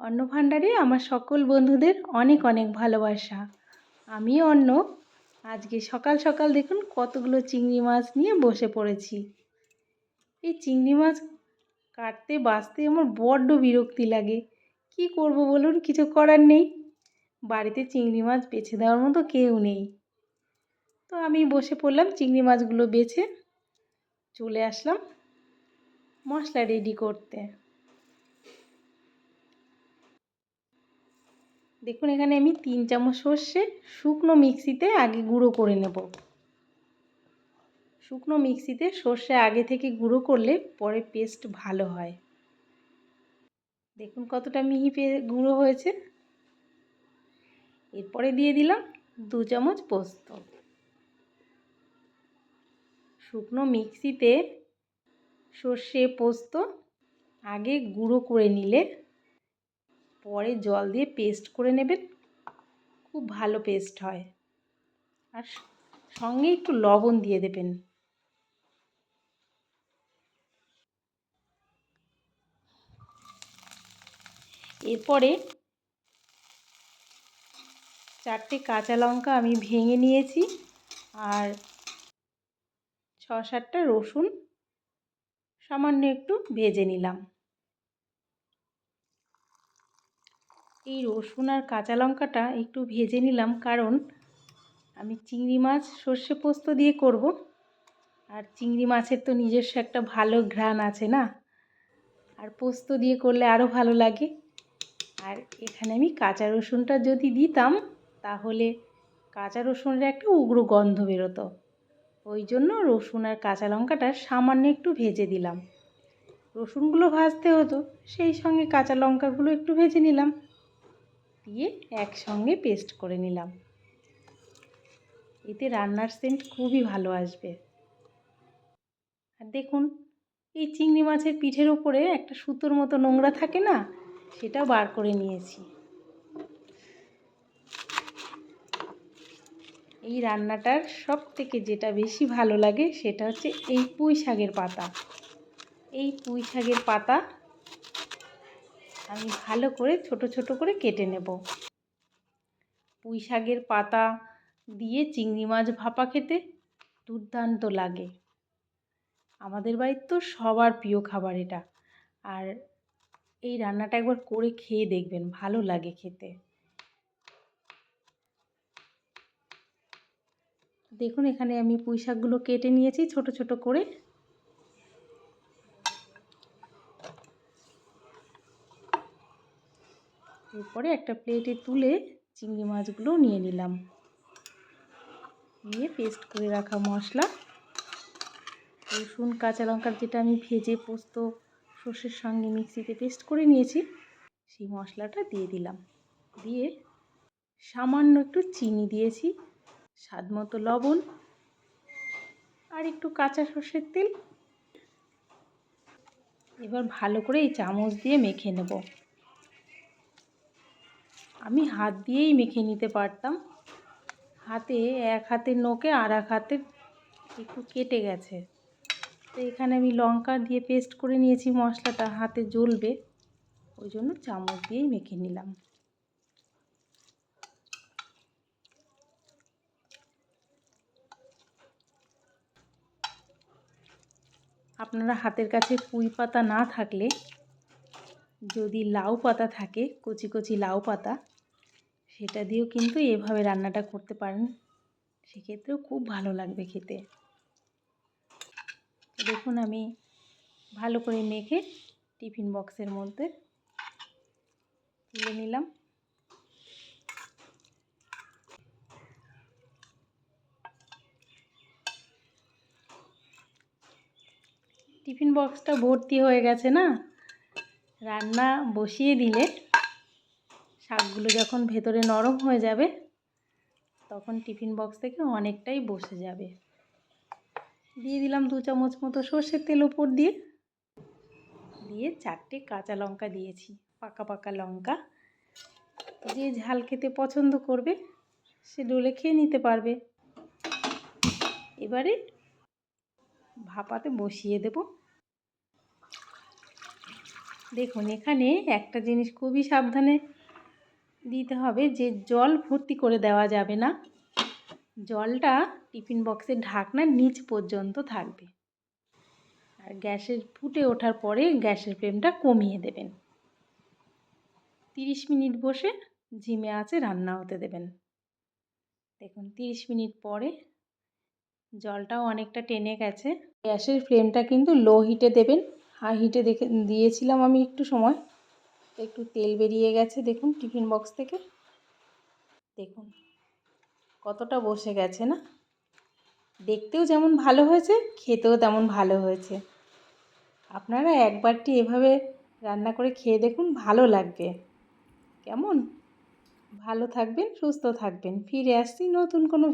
অন্ন ভাণ্ডারে আমার সকল বন্ধুদের অনেক অনেক ভালোবাসা। আমি অন্য আজকে সকাল সকাল দেখুন কতগুলো চিংড়ি মাছ নিয়ে বসে পড়েছি। এই চিংড়ি মাছ কাটতে, বাঁচতে আমার বড্ড বিরক্তি লাগে। কি করব বলুন, কিছু করার নেই। বাড়িতে চিংড়ি মাছ বেছে দেওয়ার মতো কেউ নেই। তো আমি বসে পড়লাম চিংড়ি মাছগুলো বেছে। চলে আসলাম মশলা রেডি করতে। দেখুন, এখানে আমি তিন চামচ সর্ষে, শুকনো মিক্সিতে আগে গুঁড়ো করে নেব। শুকনো মিক্সিতে সর্ষে আগে থেকে গুঁড়ো করলে পরে পেস্ট ভালো হয়। দেখুন, কতটা মিহি গুঁড়ো হয়েছে। এরপরে দিয়ে দিলাম দু চামচ পোস্ত। শুকনো মিক্সিতে সর্ষে, পোস্ত আগে গুঁড়ো করে নিলে পরে জল দিয়ে পেস্ট করে নেবেন। খুব ভালো পেস্ট হয়। আর সঙ্গে একটু লবণ দিয়ে দেবেন। এরপরে চারটে কাঁচা লঙ্কা আমি ভেঙে নিয়েছি আর ছ সাতটা রসুন সামান্য একটু ভেজে নিলাম। এই রসুন আর কাঁচা লঙ্কাটা একটু ভেজে নিলাম, কারণ আমি চিংড়ি মাছ সর্ষে পোস্ত দিয়ে করব। আর চিংড়ি মাছের তো নিজস্ব একটা ভালো ঘ্রাণ আছে না? আর পোস্ত দিয়ে করলে আরও ভালো লাগে। আর এখানে আমি কাঁচা রসুনটা যদি দিতাম, তাহলে কাঁচা রসুনের একটা উগ্র গন্ধ বেরোতো। ওই জন্য রসুন আর কাঁচা লঙ্কাটা সামান্য একটু ভেজে দিলাম। রসুনগুলো ভাজতে হতো, সেই সঙ্গে কাঁচা লঙ্কাগুলো একটু ভেজে নিলাম। দিয়ে একসঙ্গে পেস্ট করে নিলাম। এতে রান্নার সেন্ট খুবই ভালো আসবে। আর দেখুন, এই চিংড়ি মাছের পিঠের ওপরে একটা সুতোর মতো নোংরা থাকে না সেটা বার করে নিয়েছি। এই রান্নাটার সব থেকে যেটা বেশি ভালো লাগে, সেটা হচ্ছে এই পুঁই শাকের পাতা। এই পুঁই শাকের পাতা আমি ভালো করে, ছোট ছোট করে কেটে নেব। পুঁই শাকের পাতা দিয়ে চিংড়ি মাছ ভাপা খেতে দুর্দান্ত লাগে। আমাদের বাড়ির তো সবার প্রিয় খাবার এটা। আর এই রান্নাটা একবার করে খেয়ে দেখবেন, ভালো লাগে খেতে। দেখুন, এখানে আমি পুঁই শাকগুলো কেটে নিয়েছি, ছোট ছোট করে। এরপরে একটা প্লেটে তুলে চিংড়ি মাছগুলো নিয়ে নিলাম। নিয়ে পেস্ট করে রাখা মশলা। রসুন, কাঁচা লঙ্কার যেটা আমি ভেজে পোস্ত, সর্ষের সঙ্গে মিক্সিতে পেস্ট করে নিয়েছি, সেই মশলাটা দিয়ে দিলাম। দিয়ে সামান্য একটু চিনি দিয়েছি, স্বাদ মতো লবণ আর একটু কাঁচা সর্ষের তেল। এবার ভালো করে এই চামচ দিয়ে মেখে নেব। আমি হাত দিয়েই মেখে নিতে পারতাম। হাতে এক হাতের নোকে আর এক হাতে একটু কেটে গেছে। তো এখানে আমি লঙ্কা দিয়ে পেস্ট করে নিয়েছি মশলাটা, হাতে জ্বলবে। ওই জন্য চামচ দিয়েই মেখে নিলাম। আপনারা হাতের কাছে পুঁই পাতা না থাকলে যদি লাউ পাতা থাকে, কচি কচি লাউ পাতা, সেটা দিয়েও কিন্তু এভাবে রান্নাটা করতে পারেন। সেক্ষেত্রেও খুব ভালো লাগবে খেতে। দেখুন আমি ভালো করে মেখে টিফিন বক্সের মধ্যে তুলে নিলাম। টিফিন বক্সটা ভর্তি হয়ে গেছে না? রান্না বসিয়ে দিলে শাকগুলো যখন ভেতরে নরম হয়ে যাবে, তখন টিফিন বক্স থেকে অনেকটাই বসে যাবে। দিয়ে দিলাম দু চামচ মতো সর্ষের তেল উপর দিয়ে। দিয়ে চারটে কাঁচা লঙ্কা দিয়েছি, পাকা পাকা লঙ্কা। যে ঝাল খেতে পছন্দ করবে, সে ডলে খেয়ে নিতে পারবে। এবারে ভাপাতে বসিয়ে দেব। দেখুন, এখানে একটা জিনিস খুবই সাবধানে দিতে হবে যে জল ভর্তি করে দেওয়া যাবে না। জলটা টিফিন বক্সের ঢাকনার নিচ পর্যন্ত থাকবে। আর গ্যাসের ফুটে ওঠার পরে গ্যাসের ফ্লেমটা কমিয়ে দেবেন। তিরিশ মিনিট বসে ঝিমে আছে, রান্না হতে দেবেন। দেখুন, তিরিশ মিনিট পরে জলটাও অনেকটা টেনে গেছে। গ্যাসের ফ্লেমটা কিন্তু লো হিটে দেবেন। হাই হিটে দেখে, দিয়েছিলাম আমি একটু সময়। একটু তেল বেরিয়ে গেছে, দেখুন, টিফিন বক্স থেকে। দেখুন, কতটা বসে গেছে না? দেখতেও যেমন ভালো হয়েছে, খেতেও তেমন ভালো হয়েছে। আপনারা একবারটি এভাবে রান্না করে খেয়ে দেখুন, ভালো লাগবে। কেমন? ভালো থাকবেন, সুস্থ থাকবেন। ফিরে আসছি নতুন কোনো